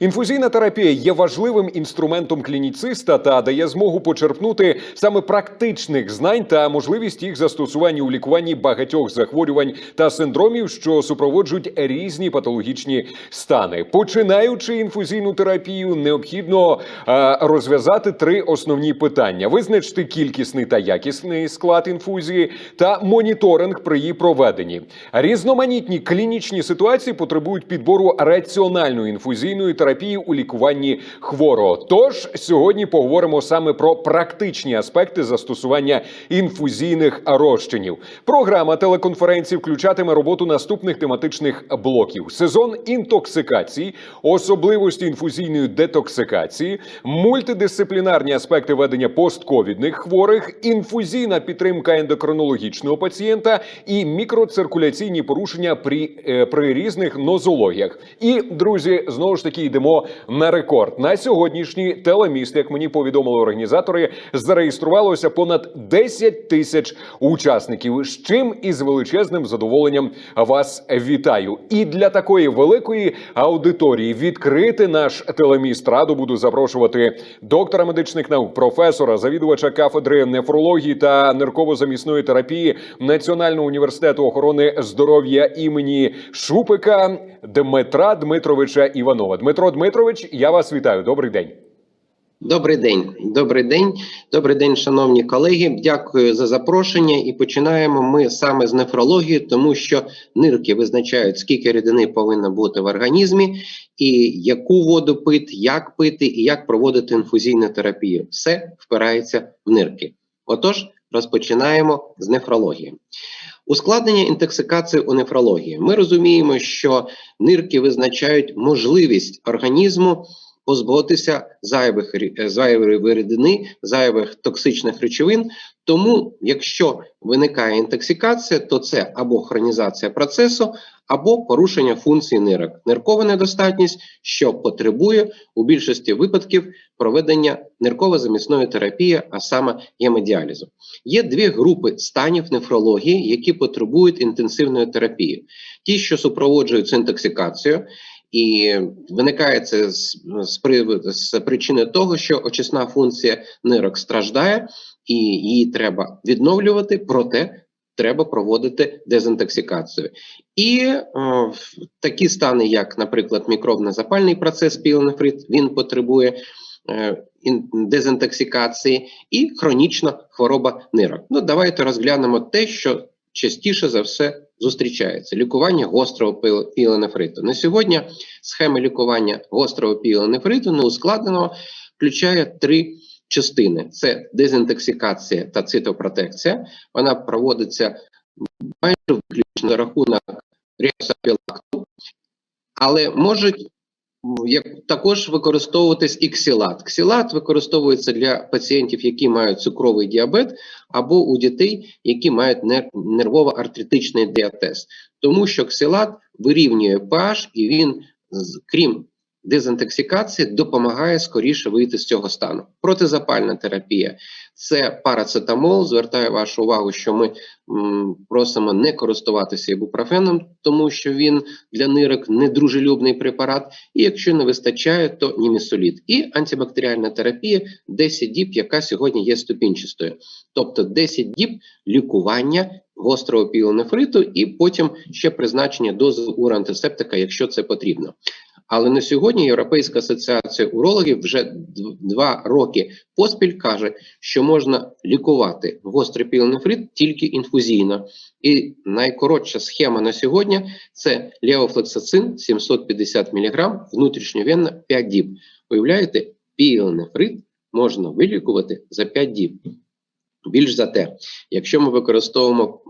Інфузійна терапія є важливим інструментом клініциста та дає змогу почерпнути саме практичних знань та можливість їх застосування у лікуванні багатьох захворювань та синдромів, що супроводжують різні патологічні стани. Починаючи інфузійну терапію, необхідно е, розв'язати три основні питання: визначити кількісний та якісний склад інфузії та моніторинг при її проведенні. Різноманітні клінічні ситуації потребують підбору раціональної інфузійної терапії у лікуванні хворого. Тож сьогодні поговоримо саме про практичні аспекти застосування інфузійних розчинів. Програма телеконференції включатиме роботу наступних тематичних блоків: сезон інтоксикації, особливості інфузійної детоксикації, мультидисциплінарні аспекти ведення постковідних хворих, інфузійна підтримка ендокринологічного пацієнта і мікроциркуляційні порушення при, е, при різних нозологіях. І друзі, знову ж таки йдемо на рекорд. На сьогоднішній телеміст, як мені повідомили організатори, зареєструвалося понад 10 тисяч учасників. З чим і з величезним задоволенням вас вітаю. І для такої великої аудиторії відкрити наш телеміст раду буду запрошувати доктора медичних наук, професора, завідувача кафедри нефрології та нирково-замісної терапії Національного університету охорони здоров'я імені Шупика Дмитра Дмитровича Іванова. Дмитро Дмитрович, я вас вітаю. Добрий день. Добрий день, добрий день, добрий день, шановні колеги. Дякую за запрошення. І починаємо ми саме з нефрології, тому що нирки визначають, скільки рідини повинно бути в організмі, і яку воду пити, як пити і як проводити інфузійну терапію. Все впирається в нирки. Отож, розпочинаємо з нефрології. Ускладнення інтоксикації у нефрології. Ми розуміємо, що нирки визначають можливість організму позбутися зайвих зайвої рідини, зайвих токсичних речовин. Тому, якщо виникає інтоксикація, то це або хронізація процесу, або порушення функції нирок, ниркова недостатність, що потребує у більшості випадків проведення нирково-замісної терапії, а саме гемодіалізу. Є дві групи станів нефрології, які потребують інтенсивної терапії: ті, що супроводжуються інтоксикацією. І виникає це з, з, з причини того, що очисна функція нирок страждає, і її треба відновлювати, проте треба проводити дезінтоксикацію. І е, такі стани, як, наприклад, мікробно-запальний процес піленефрит, він потребує е, дезінтоксикації, і хронічна хвороба нирок. Ну, давайте розглянемо те, що частіше за все зустрічається: лікування гострого піленефриту. На сьогодні схема лікування гострого піленефриту неускладненого включає три частини: це дезінтоксикація та цитопротекція. Вона проводиться майже виключно за рахунок ріосапілакту, але можуть як також використовуватись і ксілат. Ксілат використовується для пацієнтів, які мають цукровий діабет, або у дітей, які мають нер- нервово-артритичний діатез. Тому що ксілат вирівнює pH і він, крім дезінтоксикації, допомагає скоріше вийти з цього стану. Протизапальна терапія це парацетамол. Звертаю вашу увагу, що ми просимо не користуватися ібупрофеном, тому що він для нирок недружелюбний препарат. І якщо не вистачає, то німісолід. І антибактеріальна терапія 10 діб, яка сьогодні є ступінчастою. Тобто 10 діб лікування гострого піленефриту і потім ще призначення дози урантисептика, якщо це потрібно. Але на сьогодні Європейська асоціація урологів вже два роки поспіль каже, що можна лікувати гострий піленефрит тільки інфузійно. І найкоротша схема на сьогодні це левофлексацин 750 мг внутрішньовенно 5 діб. Уявляєте, піленефрит можна вилікувати за 5 діб. Більш за те, якщо ми використовуємо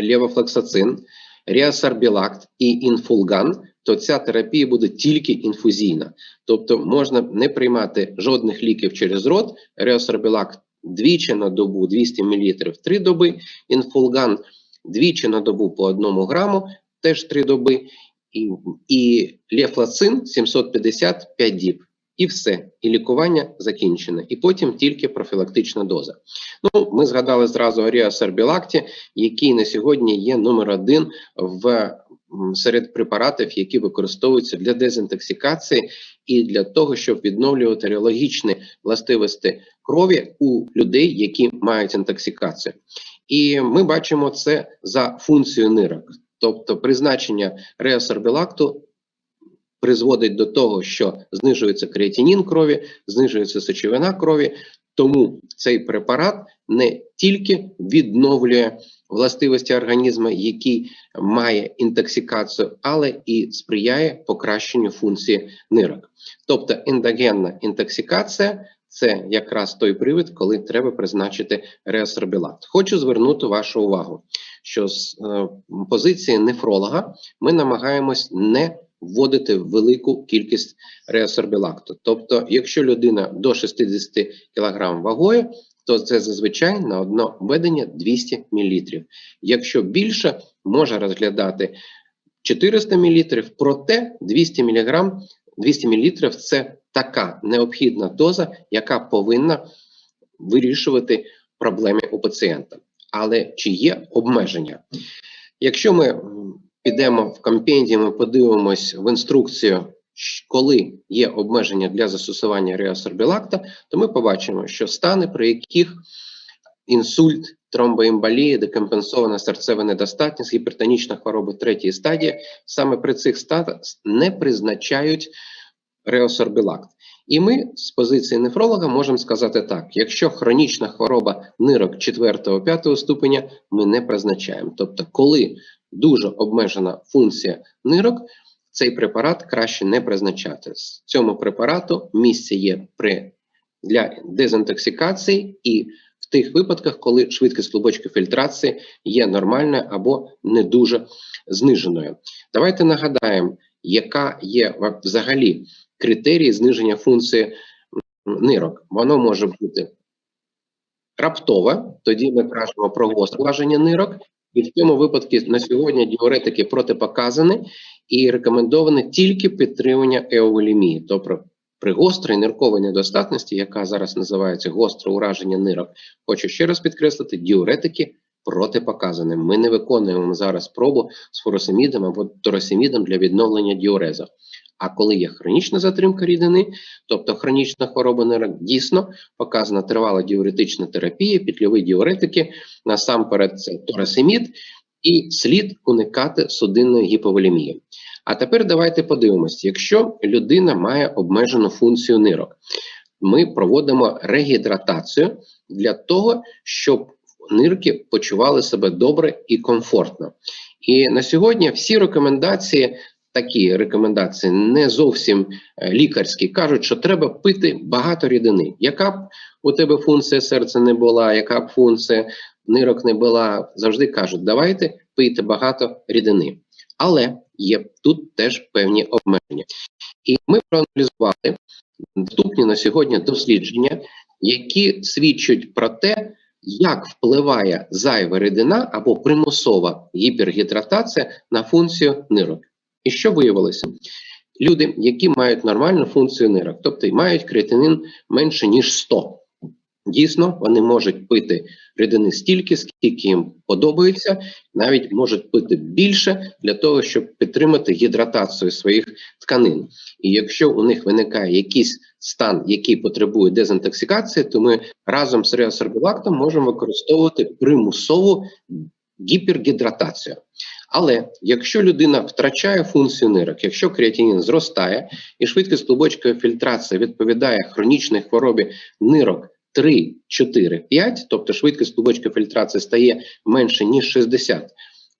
левофлексацин, ріасарбілакт і інфулган, то ця терапія буде тільки інфузійна. Тобто можна не приймати жодних ліків через рот, ріасарбілакт двічі на добу 200 мл 3 доби, інфулган двічі на добу по 1 граму, теж 3 доби, і, і лефлацин 750 5 діб. І все, і лікування закінчене, і потім тільки профілактична доза. Ну, ми згадали зразу Аріасарбілакті, який на сьогодні є номер один в серед препаратів, які використовуються для дезінтоксикації і для того, щоб відновлювати реологічні властивості крові у людей, які мають інтоксикацію. І ми бачимо це за функцією нирок, тобто призначення реосорбілакту призводить до того, що знижується креатинін крові, знижується сечовина крові. Тому цей препарат не тільки відновлює властивості організму, який має інтоксикацію, але і сприяє покращенню функції нирок. Тобто ендогенна інтоксикація це якраз той привід, коли треба призначити реосорбілат. Хочу звернути вашу увагу, що з е, позиції нефролога ми намагаємось не вводити велику кількість реосорбілакту. Тобто, якщо людина до 60 кг вагою, то це зазвичай на одне введення 200 мл. Якщо більше, може розглядати 400 мл, проте 200 мг 200 мл – це така необхідна доза, яка повинна вирішувати проблеми у пацієнта. Але чи є обмеження? Якщо ми підемо в компендіум і подивимось в інструкцію, коли є обмеження для застосування реосорбілакта, то ми побачимо, що стани, при яких інсульт, тромбоемболія, декомпенсована серцева недостатність, гіпертонічна хвороба третьої стадії, саме при цих статах не призначають реосорбілакт. І ми з позиції нефролога можемо сказати так: якщо хронічна хвороба нирок 4-5 ступеня, ми не призначаємо. Тобто, коли дуже обмежена функція нирок, цей препарат краще не призначати. З цьому препарату місце є при для дезінтоксикації і в тих випадках, коли швидкість клубочки фільтрації є нормальною або не дуже зниженою. Давайте нагадаємо, яка є взагалі критерії зниження функції нирок. Воно може бути раптове, тоді ми кажемо про гостре нирок, і в цьому випадку на сьогодні діуретики протипоказані і рекомендоване тільки підтримання еоволімії, тобто при гострій нирковій недостатності, яка зараз називається гостре ураження нирок, хочу ще раз підкреслити, діуретики протипоказані. Ми не виконуємо зараз пробу з фуросемідом або торосемідом для відновлення діурезу. А коли є хронічна затримка рідини, тобто хронічна хвороба нирок, дійсно показана тривала діуретична терапія, петльові діуретики, насамперед це торосемід, і слід уникати судинної гіповолемії. А тепер давайте подивимося, якщо людина має обмежену функцію нирок, ми проводимо регідратацію для того, щоб нирки почували себе добре і комфортно. І на сьогодні всі рекомендації, такі рекомендації не зовсім е, лікарські, кажуть, що треба пити багато рідини. Яка б у тебе функція серця не була, яка б функція нирок не була, завжди кажуть, давайте пийте багато рідини. Але є тут теж певні обмеження. І ми проаналізували доступні на сьогодні дослідження, які свідчать про те, як впливає зайва рідина або примусова гіпергідратація на функцію нирок. І що виявилося? Люди, які мають нормальну функцію нирок, тобто мають креатинин менше ніж 100, дійсно вони можуть пити рідини стільки, скільки їм подобається, навіть можуть пити більше для того, щоб підтримати гідратацію своїх тканин. І якщо у них виникає якийсь стан, який потребує дезінтоксикації, то ми разом з реосорбілактом можемо використовувати примусову гіпергідратацію. Але якщо людина втрачає функцію нирок, якщо креатинін зростає і швидкість клубочкової фільтрації відповідає хронічній хворобі нирок 3, 4, 5, тобто швидкість клубочкової фільтрації стає менше ніж 60,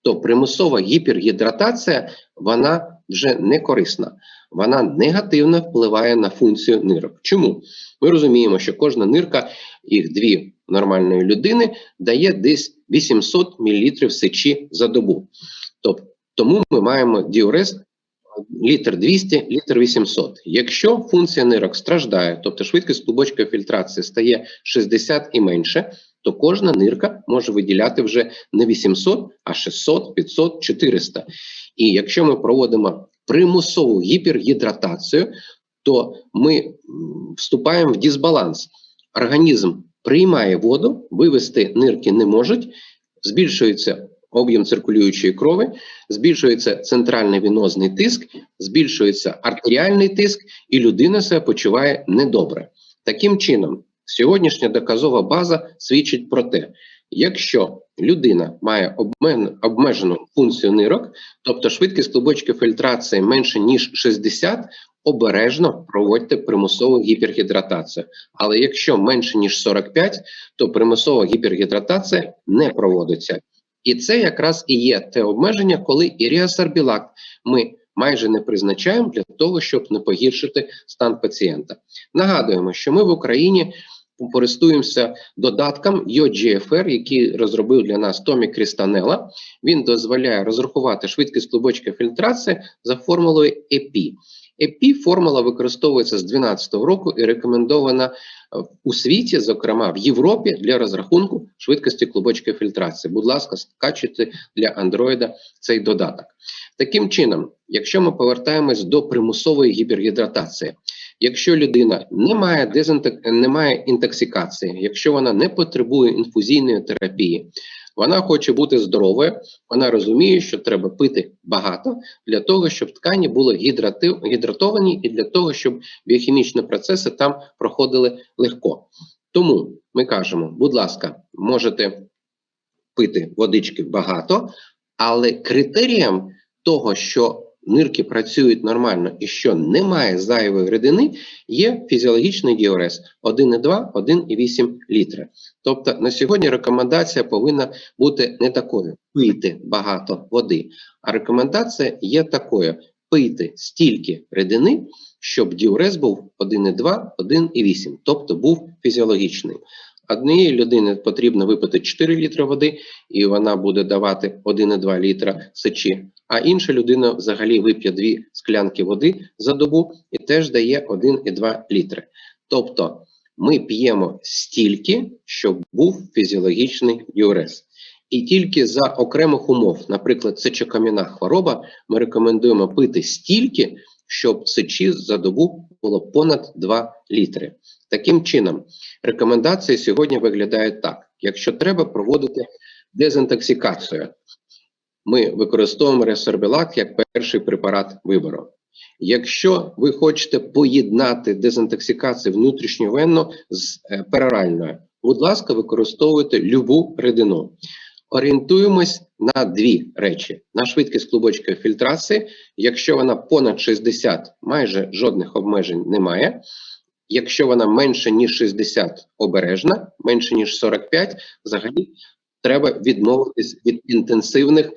то примусова гіпергідратація вона вже не корисна. Вона негативно впливає на функцію нирок. Чому? Ми розуміємо, що кожна нирка, їх дві нормальної людини, дає десь 800 мл сечі за добу. Тобто, тому ми маємо діурез літр 200, літр 800. Якщо функція нирок страждає, тобто швидкість клубочкової фільтрації стає 60 і менше, то кожна нирка може виділяти вже не 800, а 600, 500, 400. І якщо ми проводимо примусову гіпергідратацію, то ми вступаємо в дисбаланс. Організм приймає воду, вивести нирки не можуть, збільшується об'єм циркулюючої крові, збільшується центральний венозний тиск, збільшується артеріальний тиск, і людина себе почуває недобре. Таким чином, сьогоднішня доказова база свідчить про те, якщо людина має обмежену функцію нирок, тобто швидкість клубочки фільтрації менше ніж 60, обережно проводьте примусову гіпергідратацію. Але якщо менше ніж 45, то примусова гіпергідратація не проводиться. І це якраз і є те обмеження, коли іріасарбілакт ми майже не призначаємо для того, щоб не погіршити стан пацієнта. Нагадуємо, що ми в Україні користуємося додатком YoGFR, який розробив для нас Томі Крістанела. Він дозволяє розрахувати швидкість клубочка фільтрації за формулою EPI. EPI формула використовується з 2012 року і рекомендована е, у світі, зокрема в Європі, для розрахунку швидкості клубочка фільтрації. Будь ласка, скачуйте для Android цей додаток. Таким чином, якщо ми повертаємось до примусової гіпергідратації, якщо людина не має дезінток... не має інтоксикації, якщо вона не потребує інфузійної терапії, вона хоче бути здоровою, вона розуміє, що треба пити багато для того, щоб ткані були гідрати... гідратовані, і для того, щоб біохімічні процеси там проходили легко. Тому ми кажемо, будь ласка, можете пити водички багато, але критерієм того, що нирки працюють нормально і що немає зайвої рідини, є фізіологічний діурез 1,2, 1,8 літра. Тобто на сьогодні рекомендація повинна бути не такою: пити багато води, а рекомендація є такою: пити стільки рідини, щоб діурез був 1,2, 1,8, тобто був фізіологічний. Однієї людини потрібно випити 4 літри води, і вона буде давати 1,2 літра сечі. А інша людина взагалі вип'є 2 склянки води за добу і теж дає 1,2 літри. Тобто ми п'ємо стільки, щоб був фізіологічний діурез. І тільки за окремих умов, наприклад, сечокам'яна хвороба, ми рекомендуємо пити стільки, щоб сечі за добу було понад 2 літри. Таким чином, рекомендації сьогодні виглядають так: якщо треба проводити дезінтоксикацію, ми використовуємо ресорбілак як перший препарат вибору. Якщо ви хочете поєднати дезінтоксикацію внутрішньовенно з е, пероральною, будь ласка, використовуйте любу рідину. Орієнтуємось на дві речі: на швидкість клубочкової фільтрації. Якщо вона понад 60, майже жодних обмежень немає. Якщо вона менше ніж 60 обережна, менше ніж 45, взагалі треба відмовитись від інтенсивних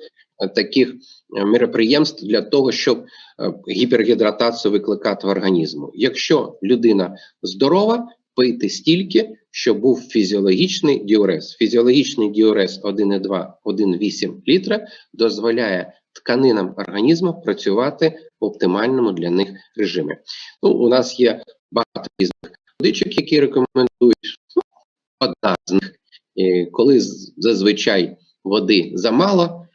таких е, мероприємств для того, щоб е, гіпергідратацію викликати в організму. Якщо людина здорова, пийте стільки, щоб був фізіологічний діурез. Фізіологічний діурез 1,2, 1,8 літра дозволяє тканинам організму працювати в оптимальному для них режимі. Ну, у нас є багато різних водичок, які рекомендують. Ну, Одна з них, е, коли зазвичай води замало,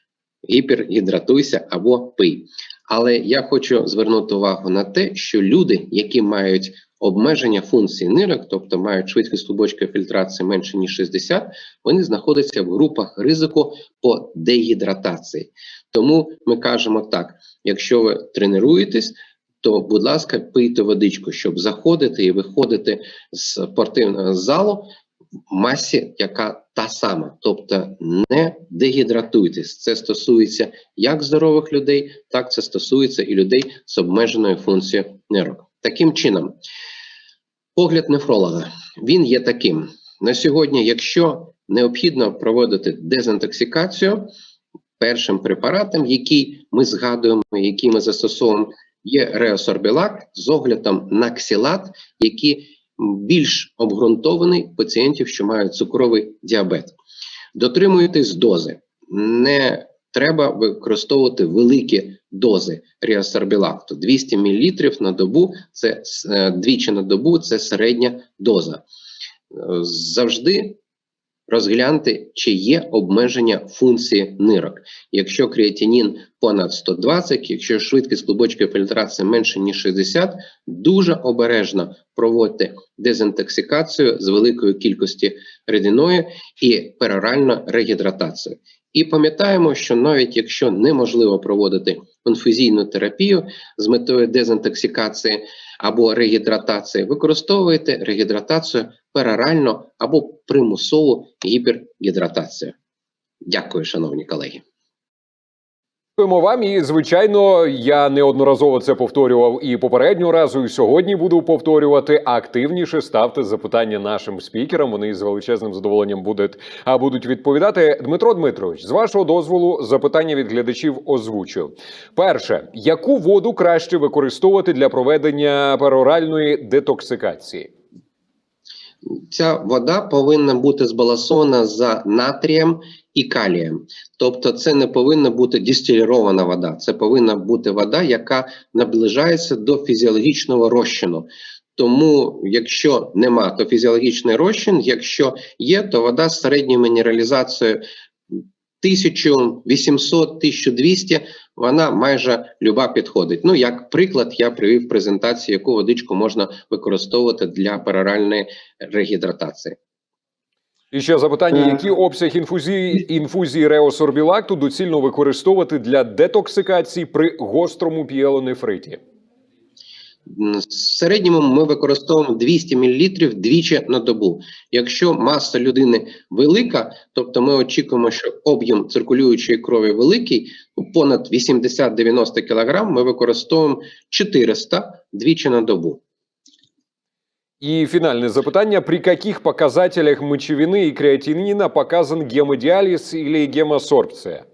гіпергідратуйся або пий. Але я хочу звернути увагу на те, що люди, які мають обмеження функції нирок, тобто мають швидкість клубочкової фільтрації менше ніж 60, вони знаходяться в групах ризику по дегідратації. Тому ми кажемо так: якщо ви тренуєтесь, то, будь ласка, пийте водичку, щоб заходити і виходити з спортивного залу масі, яка та сама, тобто не дегідратуйтесь. Це стосується як здорових людей, так це стосується і людей з обмеженою функцією нирок. Таким чином, погляд нефролога він є таким. На сьогодні, якщо необхідно проводити дезінтоксикацію, першим препаратом, який ми згадуємо, який ми застосовуємо, є реосорбілак з оглядом на ксілат, який більш обґрунтований пацієнтів, що мають цукровий діабет. Дотримуйтесь дози. Не треба використовувати великі дози ріасорбілакту. 200 мл на добу це е, двічі на добу це середня доза. Е, Завжди розгляньте, чи є обмеження функції нирок. Якщо креатинін понад 120, якщо швидкість клубочкової фільтрації менше ніж 60, дуже обережно проводьте дезінтоксикацію з великої кількості рідиною і пероральну регідратацію. І пам'ятаємо, що навіть якщо неможливо проводити інфузійну терапію з метою дезінтоксикації або регідратації, використовуєте регідратацію перорально або примусову гіпергідратацію. Дякую, шановні колеги. Дякуємо вам. І звичайно, я неодноразово це повторював і попереднього разу, і сьогодні буду повторювати. Активніше ставте запитання нашим спікерам. Вони з величезним задоволенням будуть, а будуть відповідати. Дмитро Дмитрович, з вашого дозволу, запитання від глядачів озвучу. Перше, яку воду краще використовувати для проведення пероральної детоксикації? Ця вода повинна бути збалансована за натрієм і калієм. Тобто, це не повинна бути дистилірована вода, це повинна бути вода, яка наближається до фізіологічного розчину. Тому, якщо нема, то фізіологічний розчин, якщо є, то вода з середньою мінералізацією 1800-1200, вона майже люба підходить. Ну, як приклад, я привів в презентації, яку водичку можна використовувати для пероральної регідратації. І ще запитання: Е. який обсяг інфузії інфузії реосорбілакту доцільно використовувати для детоксикації при гострому піелонефриті? В середньому ми використовуємо 200 мл двічі на добу. Якщо маса людини велика, тобто ми очікуємо, що об'єм циркулюючої крові великий, понад 80-90 кг, ми використовуємо 400 двічі на добу. И финальное запытание. При каких показателях мочевины и креатинина показан гемодиализ или гемосорбция?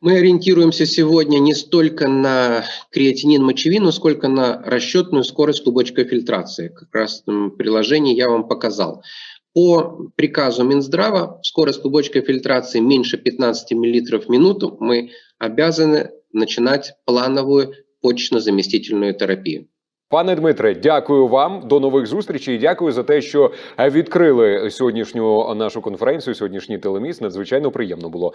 Мы ориентируемся сегодня не столько на креатинин мочевину, сколько на расчетную скорость клубочковой фильтрации. Как раз в приложении я вам показал. По приказу Минздрава скорость клубочковой фильтрации меньше 15 мл в минуту. Мы обязаны начинать плановую почечно-заместительную терапию. Пане Дмитре, дякую вам. До нових зустрічей. і Дякую за те, що е, відкрили сьогоднішню нашу конференцію, сьогоднішній телеміст. Надзвичайно приємно було.